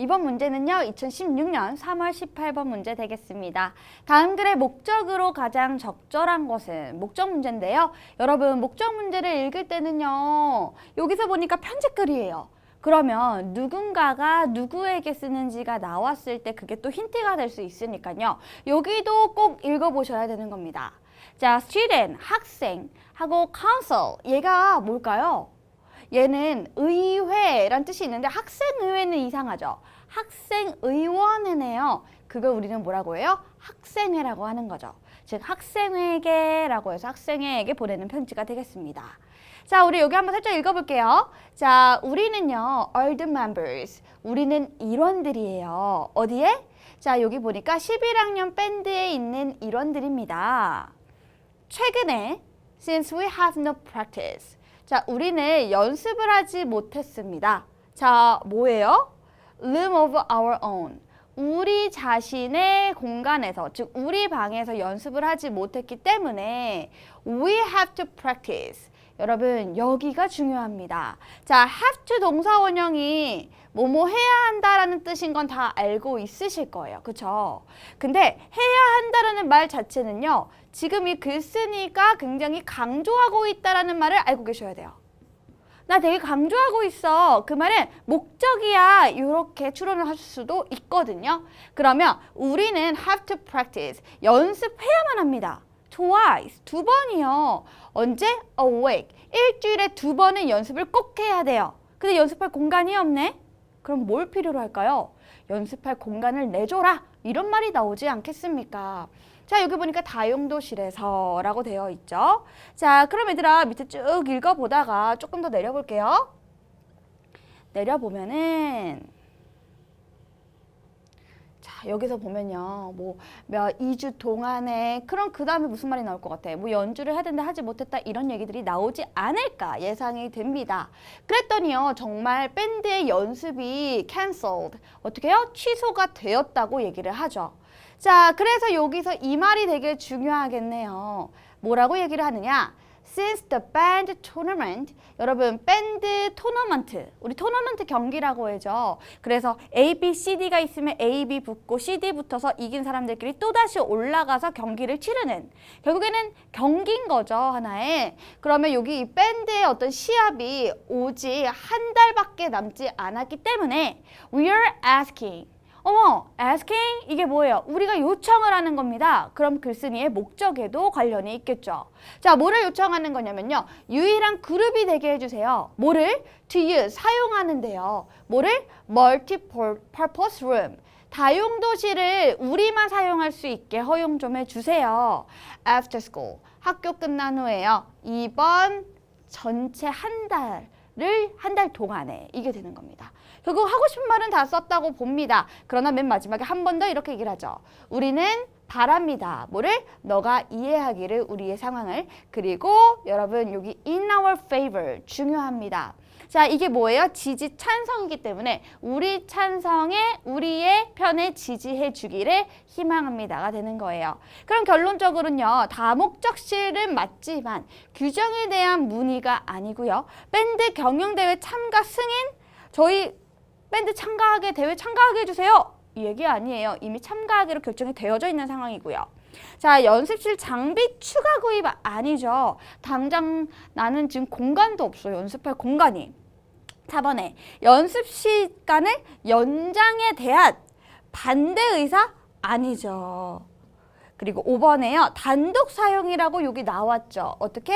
이번 문제는요, 2016년 3월 18번 문제 되겠습니다. 다음 글의 목적으로 가장 적절한 것은 목적 문제인데요. 여러분, 목적 문제를 읽을 때는요, 여기서 보니까 편집글이에요. 그러면 누군가가 누구에게 쓰는지가 나왔을 때 그게 또 힌트가 될 수 있으니까요. 여기도 꼭 읽어보셔야 되는 겁니다. 자, student, 학생, 하고 council, 얘가 뭘까요? 얘는 의회란 뜻이 있는데 학생의회는 이상하죠. 학생의원회네요. 그걸 우리는 뭐라고 해요? 학생회라고 하는 거죠. 즉 학생회계라고 해서 학생회에게 보내는 편지가 되겠습니다. 자, 우리 여기 한번 살짝 읽어볼게요. 자, 우리는요, are the members. 우리는 일원들이에요. 어디에? 자, 여기 보니까 11학년 밴드에 있는 일원들입니다. 최근에 since we have no practice. 자, 우리는 연습을 하지 못했습니다. 자, 뭐예요? room of our own. 우리 자신의 공간에서, 즉 우리 방에서 연습을 하지 못했기 때문에 we have to practice. 여러분, 여기가 중요합니다. 자, have to 동사 원형이 뭐뭐 해야 한다라는 뜻인 건 다 알고 있으실 거예요. 그쵸? 근데 해야 한다라는 말 자체는요. 지금 이 글쓴이가 굉장히 강조하고 있다라는 말을 알고 계셔야 돼요. 나 되게 강조하고 있어. 그 말은 목적이야. 이렇게 추론을 하실 수도 있거든요. 그러면 우리는 have to practice. 연습해야만 합니다. twice. 두 번이요. 언제? a week. 일주일에 두 번은 연습을 꼭 해야 돼요. 근데 연습할 공간이 없네? 그럼 뭘 필요로 할까요? 연습할 공간을 내줘라. 이런 말이 나오지 않겠습니까? 자, 여기 보니까 다용도실에서 라고 되어 있죠. 자, 그럼 얘들아 밑에 쭉 읽어보다가 조금 더 내려볼게요. 내려보면은 자, 여기서 보면요. 뭐, 몇, 2주 동안에, 그럼 그 다음에 무슨 말이 나올 것 같아? 뭐, 연주를 해야 되는데 하지 못했다. 이런 얘기들이 나오지 않을까 예상이 됩니다. 그랬더니요. 정말 밴드의 연습이 cancelled. 어떻게 해요? 취소가 되었다고 얘기를 하죠. 자, 그래서 여기서 이 말이 되게 중요하겠네요. 뭐라고 얘기를 하느냐? Since the band tournament, 여러분 밴드 토너먼트, 우리 토너먼트 경기라고 하죠. 그래서 A, B, C, D가 있으면 A, B 붙고 C, D 붙어서 이긴 사람들끼리 또 다시 올라가서 경기를 치르는 결국에는 경기인 거죠 하나의. 그러면 여기 이 밴드의 어떤 시합이 오직 한 달밖에 남지 않았기 때문에 we are asking. 어머, asking 이게 뭐예요? 우리가 요청을 하는 겁니다. 그럼 글쓴이의 목적에도 관련이 있겠죠. 자, 뭐를 요청하는 거냐면요. 유일한 그룹이 되게 해주세요. 뭐를? to use, 사용하는데요. 뭐를? multi-purpose room. 다용도실을 우리만 사용할 수 있게 허용 좀 해주세요. after school, 학교 끝난 후에요. 이번 전체 한 달을 한 달 동안에 이게 되는 겁니다. 결국 하고 싶은 말은 다 썼다고 봅니다. 그러나 맨 마지막에 한 번 더 이렇게 얘기를 하죠. 우리는 바랍니다. 뭐를? 너가 이해하기를 우리의 상황을 그리고 여러분 여기 in our favor 중요합니다. 자 이게 뭐예요? 지지 찬성이기 때문에 우리 찬성에 우리의 편에 지지해 주기를 희망합니다가 되는 거예요. 그럼 결론적으로는요. 다목적실은 맞지만 규정에 대한 문의가 아니고요. 밴드 경영대회 참가 승인 저희 밴드 참가하게 대회 참가하게 해주세요. 이 얘기 아니에요. 이미 참가하기로 결정이 되어져 있는 상황이고요. 자, 연습실 장비 추가 구입 아니죠. 당장 나는 지금 공간도 없어. 연습할 공간이. 4번에 연습 시간을 연장에 대한 반대 의사 아니죠. 그리고 5번에요. 단독 사용이라고 여기 나왔죠. 어떻게?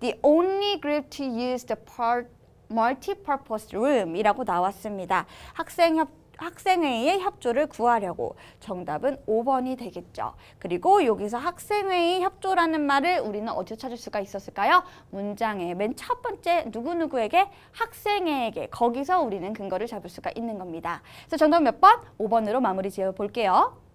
The only group to use the part multi-purpose room이라고 나왔습니다. 학생 협 학생회의 협조를 구하려고 정답은 5번이 되겠죠. 그리고 여기서 학생회의 협조라는 말을 우리는 어디서 찾을 수가 있었을까요? 문장의 맨 첫 번째 누구누구에게 학생회에게 거기서 우리는 근거를 잡을 수가 있는 겁니다. 그래서 정답 몇 번? 5번으로 마무리 지어 볼게요.